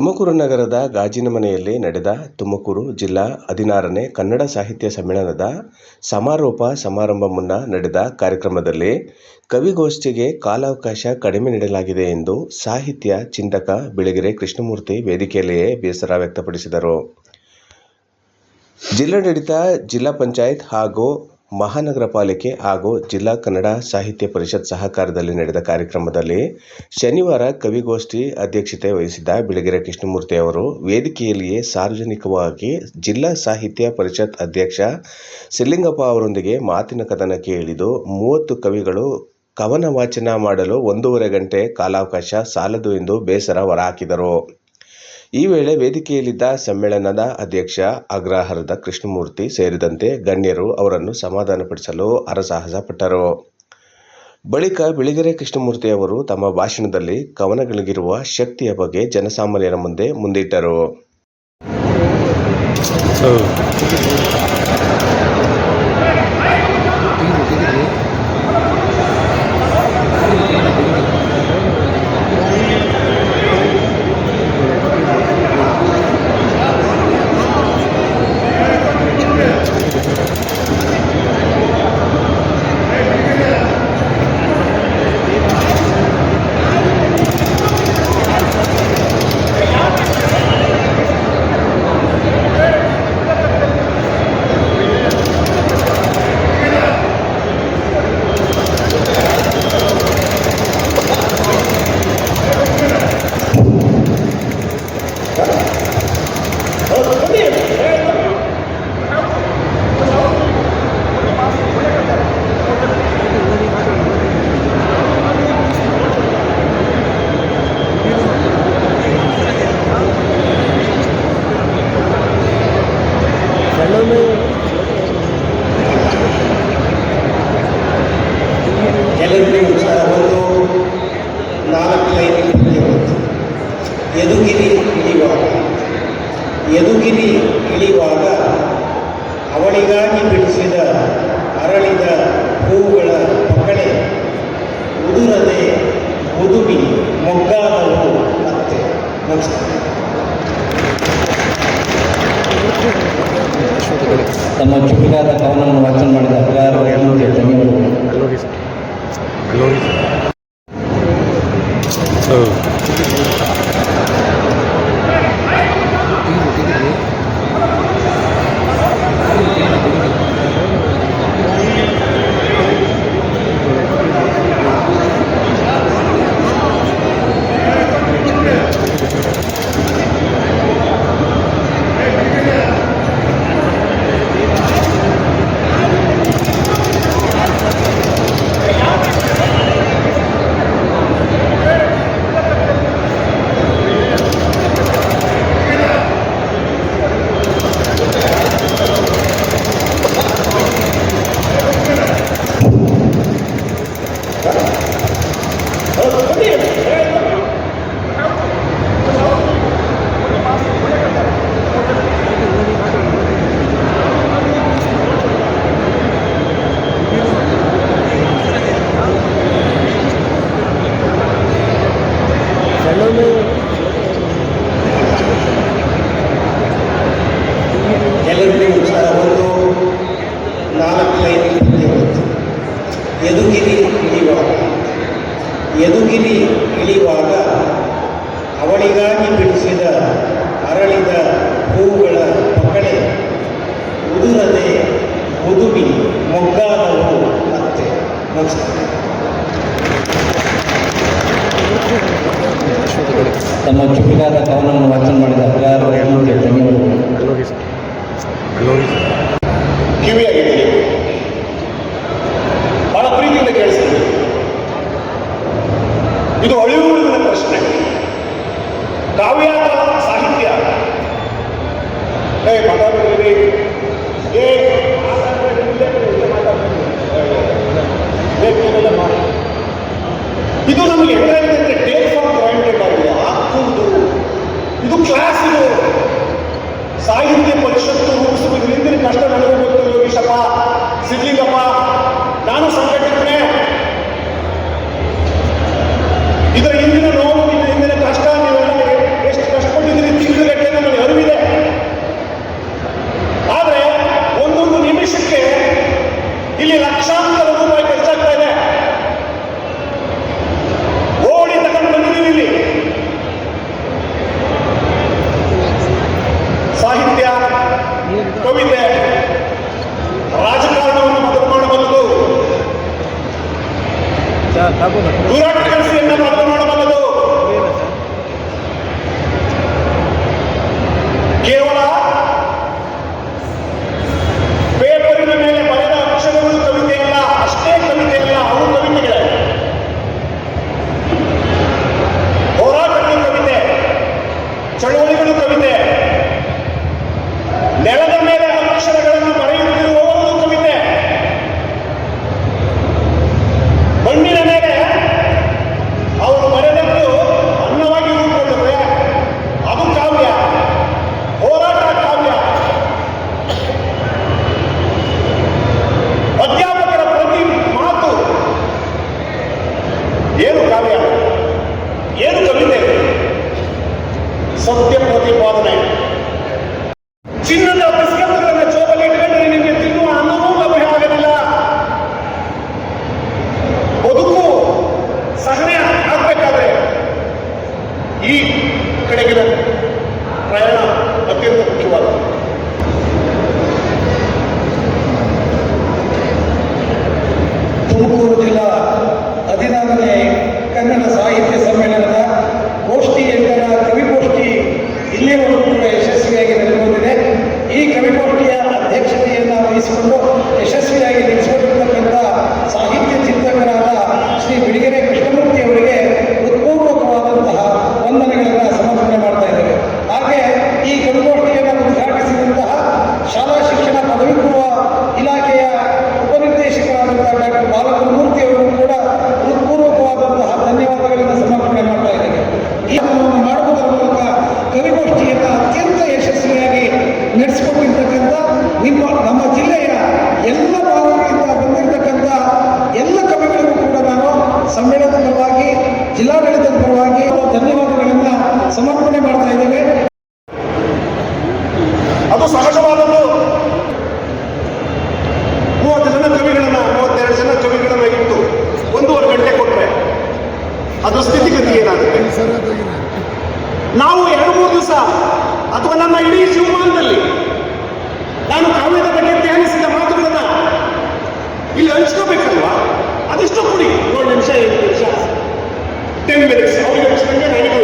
ತುಮಕೂರು ನಗರದ ಗಾಜಿನ ಮನೆಯಲ್ಲಿ ನಡೆದ ತುಮಕೂರು ಜಿಲ್ಲಾ ಹದಿನಾರನೇ ಕನ್ನಡ ಸಾಹಿತ್ಯ ಸಮ್ಮೇಳನದ ಸಮಾರೋಪ ಸಮಾರಂಭ ಮುನ್ನ ನಡೆದ ಕಾರ್ಯಕ್ರಮದಲ್ಲಿ ಕವಿಗೋಷ್ಠಿಗೆ ಕಾಲಾವಕಾಶ ಕಡಿಮೆ ನೀಡಲಾಗಿದೆ ಎಂದು ಸಾಹಿತ್ಯ ಚಿಂತಕ ಬಿಳಿಗೆರೆ ಕೃಷ್ಣಮೂರ್ತಿ ವೇದಿಕೆಯಲ್ಲಿಯೇ ಬೇಸರ ವ್ಯಕ್ತಪಡಿಸಿದರು. ಜಿಲ್ಲಾಡಳಿತ, ಜಿಲ್ಲಾ ಪಂಚಾಯತ್ ಹಾಗೂ ಮಹಾನಗರ ಪಾಲಿಕೆ ಹಾಗೂ ಜಿಲ್ಲಾ ಕನ್ನಡ ಸಾಹಿತ್ಯ ಪರಿಷತ್ ಸಹಕಾರದಲ್ಲಿ ನಡೆದ ಕಾರ್ಯಕ್ರಮದಲ್ಲಿ ಶನಿವಾರ ಕವಿಗೋಷ್ಠಿ ಅಧ್ಯಕ್ಷತೆ ವಹಿಸಿದ್ದ ಬಿಳಿಗೆರೆ ಕೃಷ್ಣಮೂರ್ತಿ ಅವರು ವೇದಿಕೆಯಲ್ಲಿಯೇ ಸಾರ್ವಜನಿಕವಾಗಿ ಜಿಲ್ಲಾ ಸಾಹಿತ್ಯ ಪರಿಷತ್ ಅಧ್ಯಕ್ಷ ಸಿಲ್ಲಿಂಗಪ್ಪ ಅವರೊಂದಿಗೆ ಮಾತಿನ ಕದನ ಕೇಳಿದು ಮೂವತ್ತು ಕವಿಗಳು ಕವನ ವಾಚನ ಮಾಡಲು ಒಂದೂವರೆ ಗಂಟೆ ಕಾಲಾವಕಾಶ ಸಾಲದು ಎಂದು ಬೇಸರ ಹೊರಹಾಕಿದರು ಈ ವೇಳೆ ವೇದಿಕೆಯಲ್ಲಿದ್ದ ಸಮ್ಮೇಳನದ ಅಧ್ಯಕ್ಷ ಅಗ್ರಹಾರದ ಕೃಷ್ಣಮೂರ್ತಿ ಸೇರಿದಂತೆ ಗಣ್ಯರು ಅವರನ್ನು ಸಮಾಧಾನಪಡಿಸಲು ಹರಸಾಹಸ ಪಟ್ಟರು. ಬಳಿಕ ಬಿಳಿಗೆರೆ ಕೃಷ್ಣಮೂರ್ತಿ ಅವರು ತಮ್ಮ ಭಾಷಣದಲ್ಲಿ ಕವನಗಳಿಗಿರುವ ಶಕ್ತಿಯ ಬಗ್ಗೆ ಜನಸಾಮಾನ್ಯರ ಮುಂದೆ ಮುಂದಿಟ್ಟರು. ತಮ್ಮ ಚುಟುಕಾದ ಕವನವನ್ನು ವಾಚನ ಮಾಡಿದ ಅಗ್ರಹಾರ ಕೃಷ್ಣಮೂರ್ತಿ ಧನ್ಯವಾದಗಳು. ಎಲ್ಲರಿಗೂ ಅವಳಿಗಾಗಿ ಬಿಡಿಸಿದ ಅರಳಿದ ಹೂವುಗಳ ಪಕಡೆ ಉದುರದೆ ಮುದುಗಿ ಮೊಗ್ಗಾದವು ಮತ್ತೆ ನಮಸ್ಕಾರ. ತಮ್ಮ ಚುಟುಕಾದ ಕವನವನ್ನು ರಾಜಕಾರಣವನ್ನು திருப்பூர் ஜில்லா ಸಮರ್ಪಣೆ ಮಾಡ್ತಾ ಇದ್ದೇವೆ. ಅದು ಸಹಜವಾದದ್ದು. ಮೂವತ್ತು ಜನ ಕವಿಗಳನ್ನ, ಮೂವತ್ತೆರಡು ಜನ ಕವಿಗಳನ್ನ ಇಟ್ಟು ಒಂದೂವರೆ ಗಂಟೆ ಕೊಟ್ಟರೆ ಅದರ ಸ್ಥಿತಿಗತಿ ಏನಾಗುತ್ತೆ? ನಾವು ಎರಡು ಮೂರು ದಿವಸ ಅಥವಾ ನನ್ನ ಇಡೀ ಶಿವಮಾನದಲ್ಲಿ ನಾನು ಕಾವ್ಯದ ಬಗ್ಗೆ ಧ್ಯಾನಿಸಿದ ಮಾತುಗಳನ್ನ ಇಲ್ಲಿ ಹಂಚ್ಕೋಬೇಕಲ್ವ? ಅದೆಷ್ಟು ಕುಡಿ? ಏಳು ನಿಮಿಷ ಎಂಟು ನಿಮಿಷ. ಟೆನ್ ಮಿನಿಟ್ಸ್ ಅವರಿಗೆ ನಿಮಿಷ ನನಗೂ